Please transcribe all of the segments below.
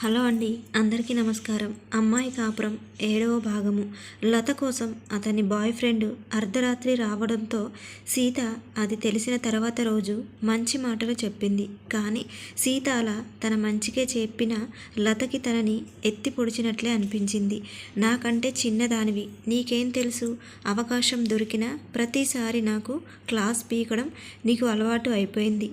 Hello అండి అందరికీ నమస్కారం. అమ్మాయి కాపురం ఏడవ భాగము. లత కోసం అతని బాయ్ ఫ్రెండ్ అర్ధరాత్రి రావడంతో సీత అది తెలిసిన తర్వాత రోజు మంచి మాటలు చెప్పింది. కానీ సీత అలా తన మంచికే చెప్పిన లతకి తనని ఎత్తి పొడిచినట్లే అనిపించింది. నాకంటే చిన్నదానివి. నీకేం తెలుసు? అవకాశం దొరికిన ప్రతిసారి నాకు క్లాస్ పీకడం నీకు అలవాటు అయిపోయింది.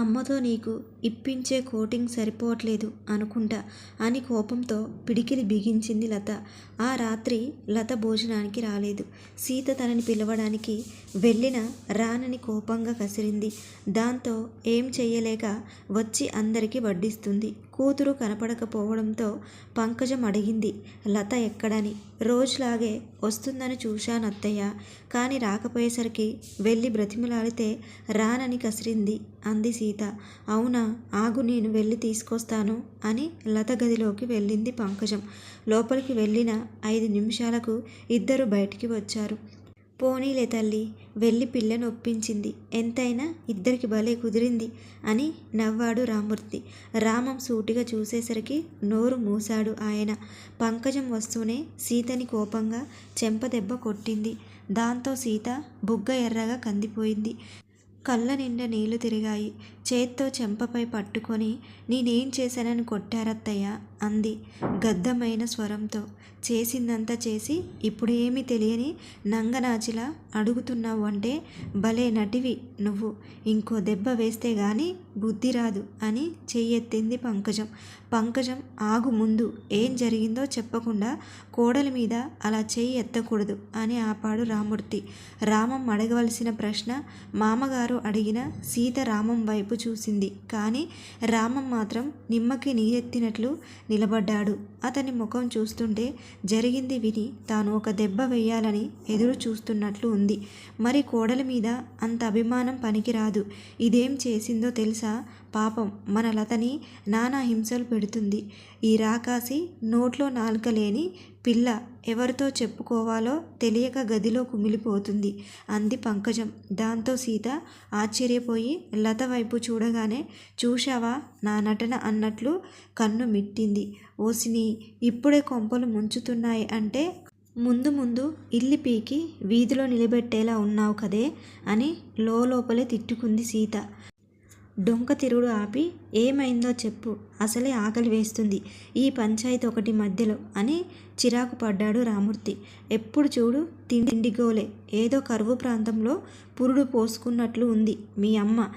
అమ్మతో నీకు ఇప్పించే కోటింగ్ సరిపోవట్లేదు అనుకుంటా అని కోపంతో పిడికిలి బిగించింది లత. ఆ రాత్రి లత భోజనానికి రాలేదు. సీత తనని పిలవడానికి వెళ్ళిన రానని కోపంగా కసిరింది. దాంతో ఏం చెయ్యలేక వచ్చి అందరికీ వడ్డిస్తుంది. కూతురు కనపడకపోవడంతో పంకజం అడిగింది లత ఎక్కడని. రోజులాగే వస్తుందని చూశాను అత్తయ్య కానీ రాకపోయేసరికి వెళ్ళి బ్రతిమలాడితే రానని కసిరింది అంది సీత. అవునా ఆగు నేను వెళ్ళి తీసుకొస్తాను అని లత గదిలోకి వెళ్ళింది పంకజం. లోపలికి వెళ్ళిన ఐదు నిమిషాలకు ఇద్దరు బయటికి వచ్చారు. పోనీలే తల్లి వెళ్ళి పిల్లను ఒప్పించింది. ఎంతైనా ఇద్దరికి భలే కుదిరింది అని నవ్వాడు రామూర్తి. రామం సూటిగా చూసేసరికి నోరు మూశాడు ఆయన. పంకజం వస్తూనే సీతని కోపంగా చెంపదెబ్బ కొట్టింది. దాంతో సీత బుగ్గ ఎర్రగా కందిపోయింది. కళ్ళ నిండా నీళ్ళు తిరిగాయి. చేత్తో చెంపపై పట్టుకొని నేనేం చేశానని కొట్టారత్తయ్య అంది గద్దమైన స్వరంతో. చేసిందంతా చేసి ఇప్పుడు ఏమీ తెలియని నంగనాచిలా అడుగుతున్నావు అంటే భలే నటివి నువ్వు. ఇంకో దెబ్బ వేస్తే గాని బుద్ధి రాదు అని చెయ్యెత్తింది పంకజం. పంకజం ఆగు ముందు ఏం జరిగిందో చెప్పకుండా కోడలి మీద అలా చెయ్యి ఎత్తకూడదు అని ఆపాడు రామూర్తి. రామం అడగవలసిన ప్రశ్న మామగారు అడిగిన సీత రామం వైపు చూసింది. కానీ రామం మాత్రం నిమ్మకి నీరెత్తినట్లు నిలబడ్డాడు. అతని ముఖం చూస్తుంటే జరిగింది విని తాను ఒక దెబ్బ వేయాలని ఎదురు చూస్తున్నట్లు ఉంది. మరి కోడలి మీద అంత అభిమానం పనికిరాదు. ఇదేం చేసిందో తెలుసా? పాపం మన లతని నానా హింసలు పెడుతుంది. ఈ రాకాసి నోట్లో నాలుక లేని పిల్ల ఎవరితో చెప్పుకోవాలో తెలియక గదిలో కుమిలిపోతుంది. అంది పంకజం. దాంతో సీత ఆశ్చర్యపోయి లత వైపు చూడగానే చూశావా నా నటన అన్నట్లు కన్ను మిట్టింది. ఓసిని ఇప్పుడే కొంపలు ముంచుతున్నాయి అంటే ముందు ముందు ఇల్లి పీకి వీధిలో నిలబెట్టేలా ఉన్నావు కదే అని లోపలే తిట్టుకుంది సీత. డొంక తిరుగుడు ఆపి ఏమైందో చెప్పు. అసలే ఆకలి వేస్తుంది. ఈ పంచాయతీ ఒకటి మధ్యలో అని చిరాకు పడ్డాడు రామూర్తి. ఎప్పుడు చూడు తిండి గోలే. ఏదో కరువు ప్రాంతంలో పురుడు పోసుకున్నట్లు ఉంది మీ అమ్మ.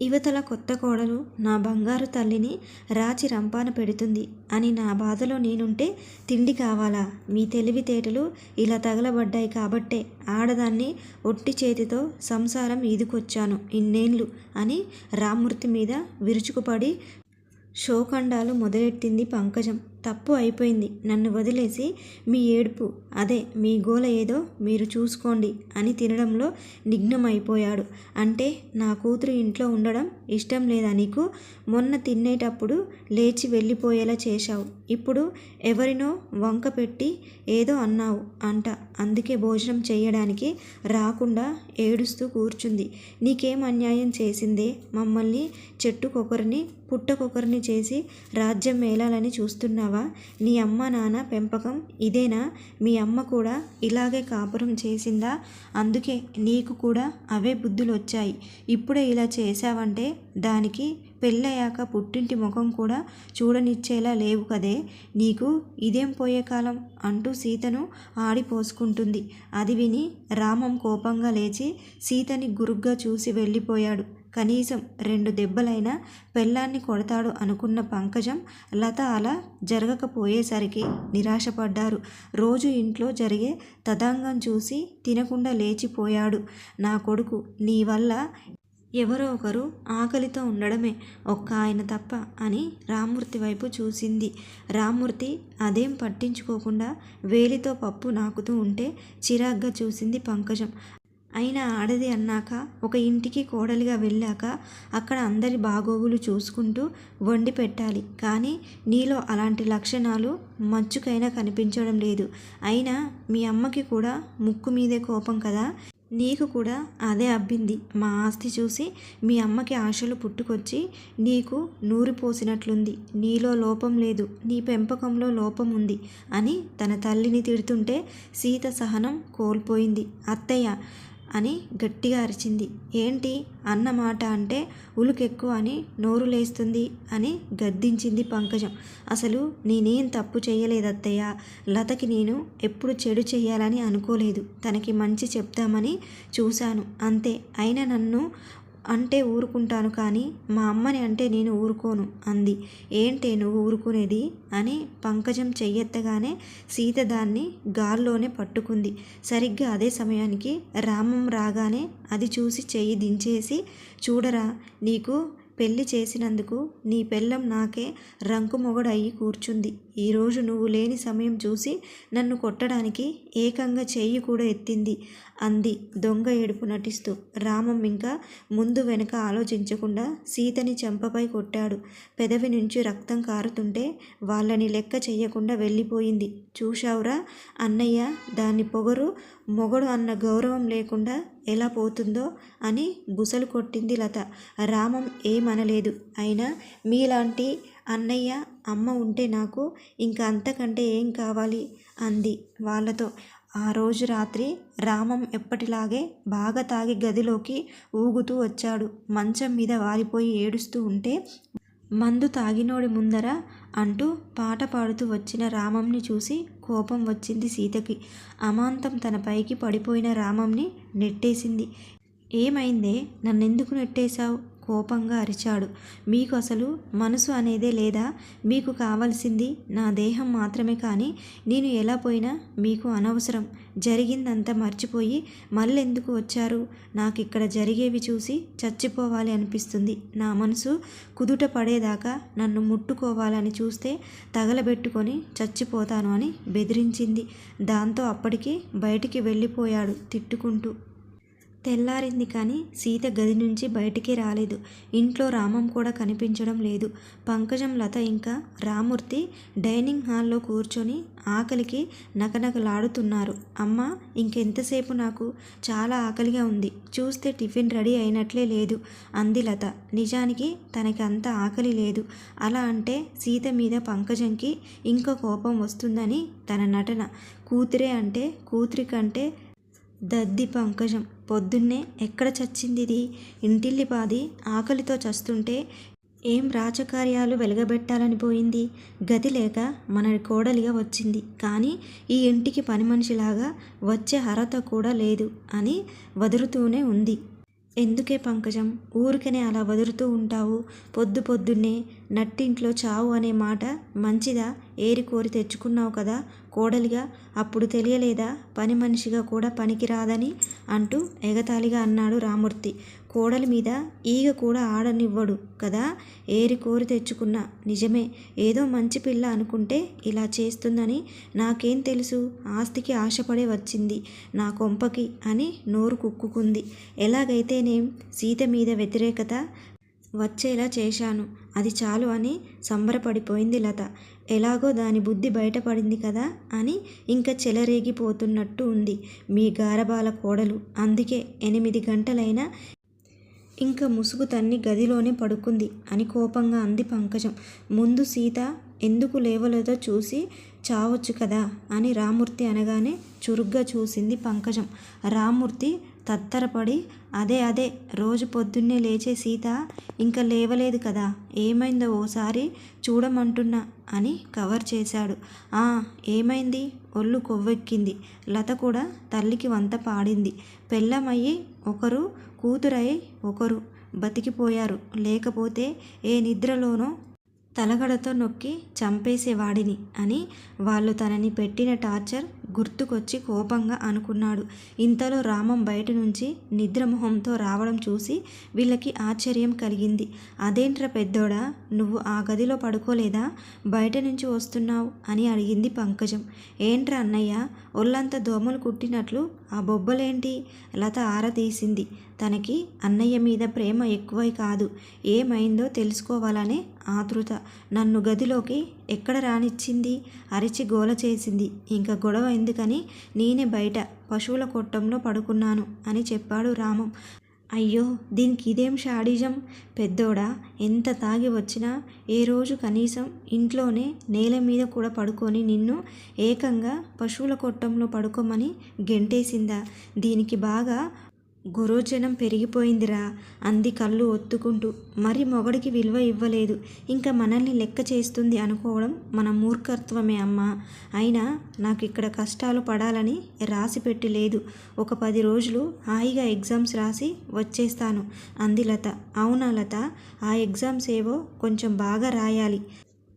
యువతల కొత్త కోడలు నా బంగారు తల్లిని రాచి రంపాన పెడుతుంది అని నా బాధలో నేనుంటే తిండి కావాలా? మీ తెలివితేటలు ఇలా తగలబడ్డాయి కాబట్టే ఆడదాన్ని ఒట్టి చేతితో సంసారం ఈదుకొచ్చాను ఇన్నేళ్ళు అని రామ్మూర్తి మీద విరుచుకుపడి శోఖండాలు మొదలెట్టింది పంకజం. తప్పు అయిపోయింది. నన్ను వదిలేసి మీ ఏడుపు అదే మీ గోల ఏదో మీరు చూసుకోండి అని తినడంలో నిఘ్నమైపోయాడు అంటే నా కూతురు ఇంట్లో ఉండడం ఇష్టం లేదా నీకు? మొన్న తినేటప్పుడు లేచి వెళ్ళిపోయేలా చేశావు. ఇప్పుడు ఎవరినో వంక పెట్టి ఏదో అన్నావు అంట. అందుకే భోజనం చేయడానికి రాకుండా ఏడుస్తూ కూర్చుంది. నీకేం అన్యాయం చేసిందే? మమ్మల్ని చెట్టుకొకరిని పుట్టకొకరిని చేసి రాజ్యం మేలాలని చూస్తున్నావా? నీ అమ్మ నాన్న పెంపకం ఇదేనా? మీ అమ్మ కూడా ఇలాగే కాపురం చేసిందా? అందుకే నీకు కూడా అవే బుద్ధులు వచ్చాయి ఇప్పుడే ఇలా చేశావంటే దానికి పెళ్ళయ్యాక పుట్టింటి ముఖం కూడా చూడనిచ్చేలా లేవు కదే. నీకు ఇదేం పోయే కాలం? అంటూ సీతను ఆడిపోసుకుంటుంది. అది విని రామం కోపంగా లేచి సీతని గురుగ్గా చూసి వెళ్ళిపోయాడు. కనీసం రెండు దెబ్బలైనా పెళ్ళాన్ని కొడతాడు అనుకున్న పంకజం లత అలా జరగకపోయేసరికి నిరాశపడ్డారు. రోజు ఇంట్లో జరిగే తదాంగం చూసి తినకుండా లేచిపోయాడు. నా కొడుకు నీ వల్ల ఎవరో ఒకరు ఆకలితో ఉండడమే ఒక్క ఆయన తప్ప అని రామ్మూర్తి వైపు చూసింది. రామ్మూర్తి అదేం పట్టించుకోకుండా వేలితో పప్పు నాకుతూ ఉంటే చిరాగ్గా చూసింది పంకజం. అయినా ఆడది అన్నాక ఒక ఇంటికి కోడలిగా వెళ్ళాక అక్కడ అందరి బాగోగులు చూసుకుంటూ వండి పెట్టాలి. కానీ నీలో అలాంటి లక్షణాలు మచ్చుకైనా కనిపించడం లేదు. అయినా మీ అమ్మకి కూడా ముక్కు మీదే కోపం కదా? నీకు కూడా అదే అబ్బింది. మా ఆస్తి చూసి మీ అమ్మకి ఆశలు పుట్టుకొచ్చి నీకు నూరి పోసినట్లుంది. నీలో లోపం లేదు. నీ పెంపకంలో లోపం ఉంది అని తన తల్లిని తిడుతుంటే సీత సహనం కోల్పోయింది. అత్తయ్య అని గట్టిగా అరిచింది. ఏంటి? అన్న మాట అంటే ఉలుకెక్కువ అని నోరు లేస్తుంది అని గద్దించింది పంకజం. అసలు నేనేం తప్పు చేయలేదత్తయ్య? లతకి నేను ఎప్పుడు చెడు చేయాలని అనుకోలేదు. తనకి మంచి చెప్తామని చూశాను. అంతే. అయినా నన్ను అంటే ఊరుకుంటాను కానీ మా అమ్మని అంటే నేను ఊరుకోను అంది. ఏంటే నువ్వు ఊరుకునేది? అని పంకజం చెయ్యెత్తగానే సీత దాన్ని గాల్లోనే పట్టుకుంది. సరిగ్గా అదే సమయానికి రామం రాగానే అది చూసి చెయ్యి దించేసి చూడరా నీకు పెళ్ళి చేసినందుకు నీ పెళ్ళం నాకే రంకు మొగడయ్యి కూర్చుంది ఈరోజు నువ్వు లేని సమయం చూసి నన్ను కొట్టడానికి ఏకంగా చెయ్యి కూడా ఎత్తింది అంది దొంగ ఏడుపు నటిస్తూ. రామం ఇంకా ముందు వెనక ఆలోచించకుండా సీతని చెంపపై కొట్టాడు. పెదవి నుంచి రక్తం కారుతుంటే వాళ్ళని లెక్క చెయ్యకుండా వెళ్ళిపోయింది. చూశావురా అన్నయ్య దాన్ని పొగరు మొగడు అన్న గౌరవం లేకుండా ఎలా పోతుందో అని బుసలు కొట్టింది లత. రామం ఏమనలేదు. అయినా మీలాంటి అన్నయ్య అమ్మ ఉంటే నాకు ఇంకా అంతకంటే ఏం కావాలి? అంది వాళ్ళతో. ఆ రోజు రాత్రి రామం ఎప్పటిలాగే బాగా తాగి గదిలోకి ఊగుతూ వచ్చాడు. మంచం మీద వారిపోయి ఏడుస్తూ ఉంటే మందు తాగినోడి ముందర అంటూ పాట పాడుతూ వచ్చిన రామంని చూసి కోపం వచ్చింది సీతకి. అమాంతం తన పైకి పడిపోయిన రామంని నెట్టేసింది. ఏమైందే? నన్నెందుకు నెట్టేశావు? కోపంగా అరిచాడు. మీకు అసలు మనసు అనేదే లేదా? మీకు కావలసింది నా దేహం మాత్రమే కానీ నేను ఎలా పోయినా మీకు అనవసరం. జరిగిందంతా మర్చిపోయి మళ్ళెందుకు వచ్చారు? నాకు ఇక్కడ జరిగేవి చూసి చచ్చిపోవాలి అనిపిస్తుంది. నా మనసు కుదుట పడేదాకా నన్ను ముట్టుకోవాలని చూస్తే తగలబెట్టుకొని చచ్చిపోతాను అని బెదిరించింది. దాంతో అప్పటికి బయటికి వెళ్ళిపోయాడు తిట్టుకుంటూ. తెల్లారింది కానీ సీత గది నుంచి బయటికి రాలేదు. ఇంట్లో రామం కూడా కనిపించడం లేదు. పంకజం లత ఇంకా రామూర్తి డైనింగ్ హాల్లో కూర్చొని ఆకలికి నకనకలాడుతున్నారు. అమ్మ ఇంకెంతసేపు నాకు? చాలా ఆకలిగా ఉంది. చూస్తే టిఫిన్ రెడీ అయినట్లే లేదు అంది లత. నిజానికి తనకి అంత ఆకలి లేదు. అలా అంటే సీత మీద పంకజంకి ఇంకా కోపం వస్తుందని తన నటన. కూతురే అంటే కూతురి కంటే దద్ది పంకజం. పొద్దున్నే ఎక్కడ చచ్చింది ఇది ఇంటిల్లిపాది ఆకలితో చస్తుంటే ఏం రాజకార్యాలు వెలగబెట్టాలని పోయింది? గతి లేక మన కోడలిగా వచ్చింది. కానీ ఈ ఇంటికి పని మనిషిలాగా వచ్చే అర్హత కూడా లేదు అని వదులుతూనే ఉంది. ఎందుకే పంకజం? ఊరికనే అలా వదురుతూ ఉంటావు. పొద్దు పొద్దున్నే నట్టింట్లో చావు అనే మాట మంచిదా? ఏరి కోరి తెచ్చుకున్నావు కదా? కోడలిగా అప్పుడు తెలియలేదా? పని మనిషిగా కూడా పనికిరాదని అంటూ ఎగతాళిగా అన్నాడు రామూర్తి. కోడలి మీద ఈగ కూడా ఆడనివ్వడు కదా? ఏరి కోరి తెచ్చుకున్న. నిజమే. ఏదో మంచి పిల్ల అనుకుంటే ఇలా చేస్తుందని నాకేం తెలుసు? ఆస్తికి ఆశపడే వచ్చింది. నా కొంపకి అని నోరు కుక్కుకుంది. ఎలాగైతేనేం? సీత మీద వ్యతిరేకత? వచ్చేలా చేశాను. అది చాలు అని సంబరపడిపోయింది లత. ఎలాగో దాని బుద్ధి బయటపడింది కదా అని ఇంకా చెలరేగిపోతున్నట్టు ఉంది మీ గారబాల కోడలు. అందుకే ఎనిమిది గంటలైనా ఇంకా ముసుగు తన్ని గదిలోనే పడుకుంది అని కోపంగా అంది పంకజం. ముందు సీత ఎందుకు లేవలేదో చూసి చావచ్చు కదా అని రామూర్తి అనగానే చురుగ్గా చూసింది పంకజం. రామూర్తి తత్తరపడి అదే అదే రోజు పొద్దున్నే లేచే సీత ఇంకా లేవలేదు కదా ఏమైందో ఓసారి చూడమంటున్నా అని కవర్ చేశాడు. ఆ ఏమైంది? ఒళ్ళు కొవ్వెక్కింది. లత కూడా తల్లికి వంత పాడింది. పెళ్ళమయ్యి ఒకరు కూతురై ఒకరు బతికిపోయారు. లేకపోతే ఏ నిద్రలోనో తలగడతో నొక్కి చంపేసేవాడిని అని వాళ్ళు తనని పెట్టిన టార్చర్ గుర్తుకొచ్చి కోపంగా అనుకున్నాడు. ఇంతలో రామం బయట నుంచి నిద్రమొహంతో రావడం చూసి వీళ్ళకి ఆశ్చర్యం కలిగింది. అదేంట్రా పెద్దోడా నువ్వు ఆ గదిలో పడుకోలేదా? బయట నుంచి వస్తున్నావు అని అడిగింది పంకజం. ఏంట్రా అన్నయ్య ఒళ్ళంతా దోమలు కుట్టినట్లు ఆ బొబ్బలేంటి? లత ఆరతీసింది తనకి అన్నయ్య మీద ప్రేమ ఎక్కువై కాదు. ఏమైందో తెలుసుకోవాలనే ఆతృత. నన్ను గదిలోకి ఎక్కడ రానిచ్చింది? అరిచి గోల చేసింది. ఇంకా గొడవ ఎందుకని? నేనే బయట పశువుల కొట్టంలో పడుకున్నాను అని చెప్పాడు రామం. అయ్యో దీనికి ఇదేం షాడిజం? పెద్దోడా ఎంత తాగి వచ్చినా ఏ రోజు కనీసం ఇంట్లోనే నేల మీద కూడా పడుకొని నిన్ను ఏకంగా పశువుల కొట్టంలో పడుకోమని గెంటేసిందా? దీనికి బాగా గురోజనం పెరిగిపోయిందిరా అంది కళ్ళు ఒత్తుకుంటూ. మరి మొగడికి విలువ ఇవ్వలేదు. ఇంకా మనల్ని లెక్క చేస్తుంది అనుకోవడం మన మూర్ఖత్వమే అమ్మా. అయినా నాకు ఇక్కడ కష్టాలు పడాలని రాసి పెట్టి లేదు. ఒక పది రోజులు హాయిగా ఎగ్జామ్స్ రాసి వచ్చేస్తాను అంది లత. అవునా లత? ఆ ఎగ్జామ్స్ ఏవో కొంచెం బాగా రాయాలి.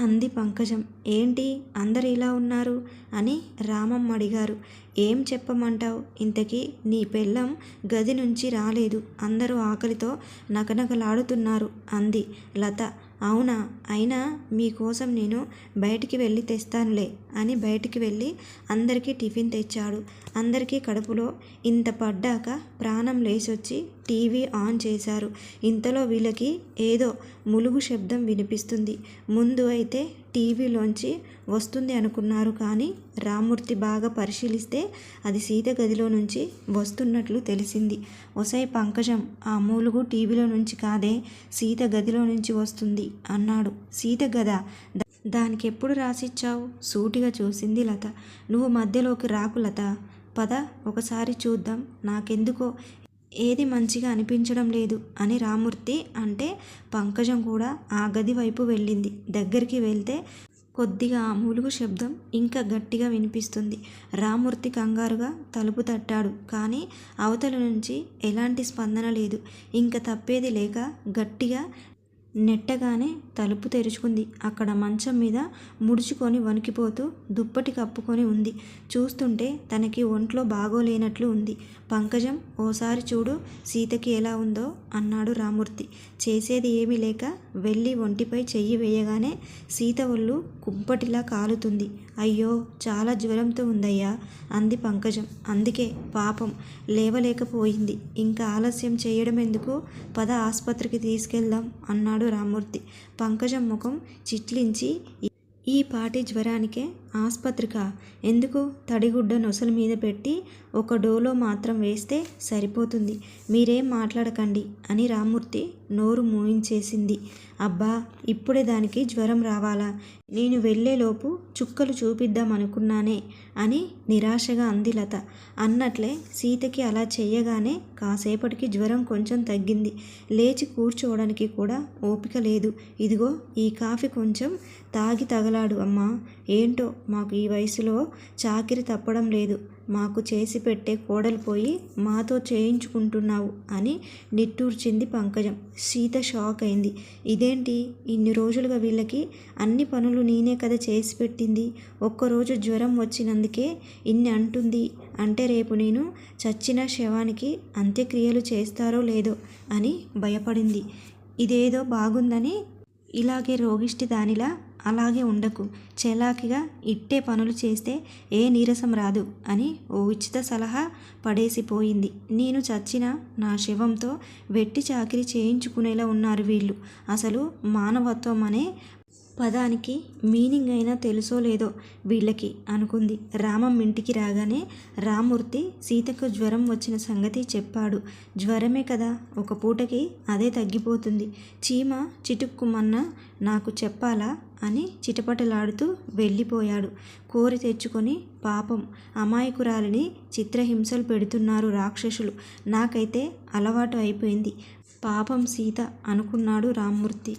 అంది పంకజం. ఏంటి? అందరు ఇలా ఉన్నారు? అని రామమ్మ అడిగారు. ఏం చెప్పమంటావు? ఇంతకీ నీ పెళ్ళం గది నుంచి రాలేదు. అందరూ ఆకలితో నకనకలాడుతున్నారు అంది లత. అవునా? అయినా మీకోసం నేను బయటికి వెళ్ళి తెస్తానులే అని బయటికి వెళ్ళి అందరికీ టిఫిన్ తెచ్చాడు. అందరికీ కడుపులో ఇంత పడ్డాక ప్రాణం లేచొచ్చి టీవీ ఆన్ చేశారు. ఇంతలో వీళ్ళకి ఏదో ములుగు శబ్దం వినిపిస్తుంది. ముందు అయితే టీవీలోంచి వస్తుంది అనుకున్నారు కానీ రామూర్తి బాగా పరిశీలిస్తే అది సీత గదిలో నుంచి వస్తున్నట్లు తెలిసింది. ఒసై పంకజం ఆ మూలుగు టీవీలో నుంచి కాదే సీత గదిలో నుంచి వస్తుంది అన్నాడు. సీత గద? దానికి ఎప్పుడు రాసిచ్చావు? సూటిగా చూసింది లత. నువ్వు మధ్యలోకి రాకు లత. పద ఒకసారి చూద్దాం. నాకెందుకో ఏది మంచిగా అనిపించడం లేదు అని రామూర్తి అంటే పంకజం కూడా ఆ గది వైపు వెళ్ళింది. దగ్గరికి వెళ్తే కొద్దిగా ఆ మూలుగు శబ్దం ఇంకా గట్టిగా వినిపిస్తుంది. రామూర్తి కంగారుగా తలుపు తట్టాడు. కానీ అవతల నుంచి ఎలాంటి స్పందన లేదు. ఇంకా తప్పేది లేక గట్టిగా నెట్టగానే తలుపు తెరుచుకుంది. అక్కడ మంచం మీద ముడుచుకొని వణికిపోతూ దుప్పటి కప్పుకొని ఉంది. చూస్తుంటే తనకి ఒంట్లో బాగోలేనట్లు ఉంది. పంకజం ఓసారి చూడు సీతకి ఎలా ఉందో అన్నాడు రామూర్తి. చేసేది ఏమీ లేక వెళ్ళి ఒంటిపై చెయ్యి వేయగానే సీత ఒళ్ళు కుబ్బటిలా కాలుతుంది. అయ్యో చాలా జ్వరంతో ఉందయ్యా అంది పంకజం. అందుకే పాపం లేవలేకపోయింది. ఇంకా ఆలస్యం చేయడం ఎందుకు పద ఆసుపత్రికి తీసుకెళ్దాం అన్నాడు రామూర్తి. పంకజం ముఖం చిట్లించి ఈ పాటి జ్వరానికే ఆసుపత్రిక. ఎందుకు? తడిగుడ్డ నొసలు మీద పెట్టి ఒక డోలో మాత్రం వేస్తే సరిపోతుంది. మీరేం మాట్లాడకండి అని రామూర్తి నోరు మూయించేసింది. అబ్బా ఇప్పుడే దానికి జ్వరం రావాలా? నేను వెళ్ళేలోపు చుక్కలు చూపిద్దాం అనుకున్నానే అని నిరాశగా అంది లత. అన్నట్లే సీతకి అలా చేయగానే కాసేపటికి జ్వరం కొంచెం తగ్గింది. లేచి కూర్చోవడానికి కూడా ఓపిక లేదు. ఇదిగో ఈ కాఫీ కొంచెం తాగి తగలాడు అమ్మా. ఏంటో? మాకు ఈ వయసులో చాకిరి తప్పడం లేదు. మాకు చేసి పెట్టే కోడలు పోయి మాతో చేయించుకుంటున్నావు అని నిట్టూర్చింది పంకజం. సీత షాక్ అయింది. ఇదేంటి? ఇన్ని రోజులుగా వీళ్ళకి అన్ని పనులు నేనే కదా చేసి పెట్టింది. ఒక్కరోజు జ్వరం వచ్చినందుకే ఇన్ని అంటుంది. అంటే రేపు నేను చచ్చిన శవానికి అంత్యక్రియలు చేస్తారో లేదో అని భయపడింది. ఇదేదో బాగుందని ఇలాగే రోగిష్టి దానిలా అలాగే ఉండకు. చెలాకిగా ఇట్టే పనులు చేస్తే ఏ నీరసం రాదు అని ఓ ఉచిత సలహా పడేసిపోయింది. నేను చచ్చిన నా శవంతో వెట్టి చాకిరి చేయించుకునేలా ఉన్నారు వీళ్ళు. అసలు మానవత్వం అనే పదానికి మీనింగ్ అయినా తెలుసో లేదో వీళ్ళకి అనుకుంది. రామం ఇంటికి రాగానే రామూర్తి సీతకు జ్వరం వచ్చిన సంగతి చెప్పాడు. జ్వరమే కదా ఒక పూటకి అదే తగ్గిపోతుంది. చీమ చిటుక్కుమన్నా నాకు చెప్పాలా అని చిటపటలాడుతూ వెళ్ళిపోయాడు. కోరి తెచ్చుకొని పాపం అమాయకురాలిని చిత్రహింసలు పెడుతున్నారు రాక్షసులు. నాకైతే అలవాటు అయిపోయింది. పాపం సీత అనుకున్నాడు రామ్మూర్తి